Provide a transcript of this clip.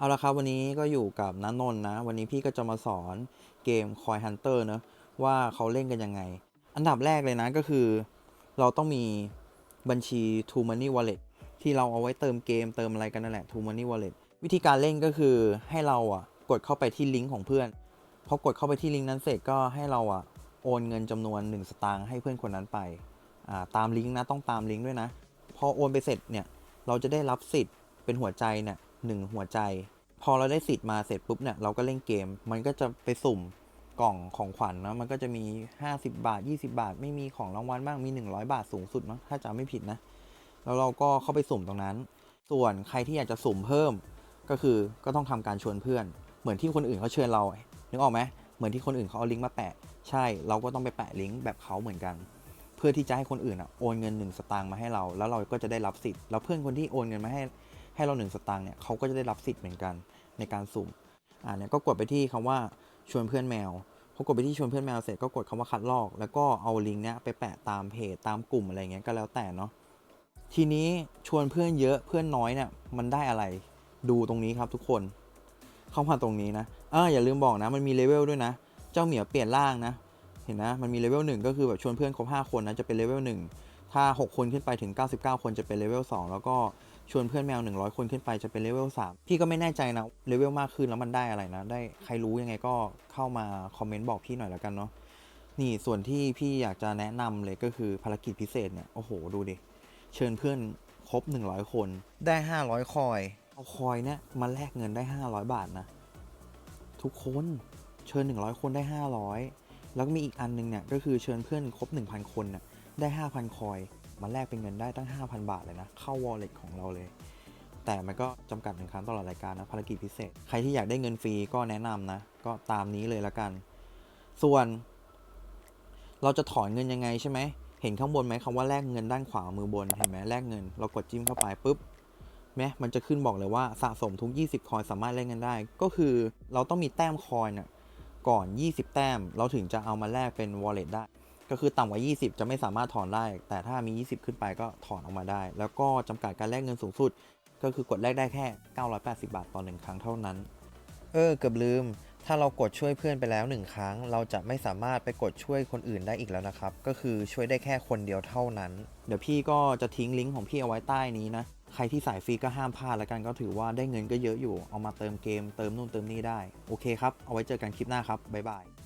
เอาละครับวันนี้ก็อยู่กับนันนนนะ วันนี้พี่ก็จะมาสอนเกม Coin Hunter เนะว่าเขาเล่นกันยังไง อันดับแรกเลยนะก็คือ เราต้องมีบัญชี True Money Wallet ที่เราเอาไว้เติมเกมเติมอะไรกันนั่นแหละ True Money Wallet วิธีการเล่นก็คือให้เราอะกดเข้าไปที่ลิงก์ของเพื่อนพอกดเข้าไปที่ลิงก์นั้นเสร็จก็ให้เราอะโอนเงินจำนวน 1 สตางค์ให้เพื่อนคนนั้นไปอ่าตามลิงก์นะต้องตามลิงก์ด้วยนะ พอโอนไปเสร็จเนี่ยเราจะได้รับสิทธิ์เป็นหัวใจเนี่ย หนึ่งหัวใจ พอเราได้สิทธิ์มาเสร็จปุ๊บเนี่ยเราก็เล่นเกม มันก็จะไปสุ่มกล่องของขวัญเนาะมันก็จะมี 50 บาท 20 บาท ไม่มีของรางวัลบ้างมี 100 บาทสูงสุดมั้งถ้าจำไม่ผิดนะ แล้วเราก็เข้าไปสุ่มตรงนั้น ส่วนใครที่อยากจะสุ่มเพิ่ม ก็คือก็ต้องทำการชวนเพื่อน เหมือนที่คนอื่นเขาเชิญเรานึกออกไหมเหมือนที่คนอื่นเขาเอาลิงก์มาแปะ ใช่เราก็ต้องไปแปะลิงก์แบบเขาเหมือนกัน เพื่อที่จะให้คนอื่นอะโอนเงิน 1 สตางค์มาให้เรา แล้วเราก็จะได้รับสิทธิ์แล้วเพื่อนคนที่โอนเงินมาให้ ให้เรา 1 สตางค์เนี่ยเขาก็จะได้รับสิทธิ์เหมือนกันในการสุ่มอ่าเนี่ยก็กดไปที่คำว่าชวนเพื่อนแมวพอกดไปที่ชวนเพื่อนแมวเสร็จก็กดคำว่าคัดลอก แล้วก็เอาลิงก์เนี้ยไปแปะตามเพจตามกลุ่มอะไรเงี้ยก็แล้วแต่เนาะทีนี้ชวนเพื่อนเยอะเพื่อนน้อยเนี่ยมันได้อะไรดูตรงนี้ครับทุกคนเข้ามาตรงนี้นะอ่าอย่าลืมบอกนะมันมีเลเวลด้วยนะ เจ้าเหมียวเปลี่ยนร่างนะ เห็นนะมันมีเลเวลหนึ่งก็คือแบบชวนเพื่อนครบ5คนนะจะเป็นเลเวลหนึ่ง ถ้า 6 คนขึ้นไปถึง 99 คนจะเป็นเลเวล2แล้วก็ชวนเพื่อนแมว 100 คนขึ้นไปจะเป็นเลเวล3พี่ก็ไม่แน่ใจนะเลเวลมากขึ้นแล้วมันได้อะไรนะ ได้ใครรู้ยังไงก็เข้ามาคอมเมนต์บอกพี่หน่อยแล้วกันเนาะนี่ส่วนที่พี่อยากจะแนะนำเลยก็คือภารกิจพิเศษเนี่ย โอ้โห ดูดิ เชิญเพื่อนครบ 100 คนได้ 500 คอย เอาคอยเนี่ยมาแลกเงินได้ 500 บาทนะ ทุกคนเชิญ 100 คนได้ 500 แล้วก็มีอีกอันนึงเนี่ยก็คือเชิญเพื่อนครบ 1,000 คนเนี่ย ได้ 5,000 คอยมาแลกเป็นเงินได้ตั้ง 5,000 บาทเลยนะ เข้า wallet ของเราเลย แต่มันก็จำกัดหนึ่งครั้งตลอดรายการนะภารกิจพิเศษ ใครที่อยากได้เงินฟรีก็แนะนำนะ ก็ตามนี้เลยละกัน ส่วน เราจะถอนเงินยังไงใช่ไหม เห็นข้างบนไหมคำว่าแลกเงินด้านขวามือบนเห็นไหมแลกเงิน เรากดจิ้มเข้าไปปุ๊บแม้มันจะขึ้นบอกเลยว่าสะสมทุก 20 คอยสามารถแลกเงินได้ ก็คือเราต้องมีแต้มคอยน่ะก่อน 20 แต้ม เราถึงจะเอามาแลกเป็น wallet ได้ ก็คือต่ำกว่า 20 จะไม่สามารถถอนได้ แต่ถ้ามี 20 ขึ้นไปก็ถอนออกมาได้ แล้วก็จำกัดการแลกเงินสูงสุด ก็คือกดแลกได้แค่ 980 บาทต่อหนึ่งครั้งเท่านั้น เออ เกือบลืม ถ้าเรากดช่วยเพื่อนไปแล้วหนึ่งครั้ง เราจะไม่สามารถไปกดช่วยคนอื่นได้อีกแล้วนะครับ ก็คือช่วยได้แค่คนเดียวเท่านั้น เดี๋ยวพี่ก็จะทิ้งลิงก์ของพี่เอาไว้ใต้นี้นะ ใครที่สายฟรีก็ห้ามพลาดแล้วกันก็ถือว่าได้เงินก็เยอะอยู่ เอามาเติมเกม เติมนู่นเติมนี่ได้ โอเคครับ เอาไว้เจอกันคลิปหน้าครับ บ๊ายบาย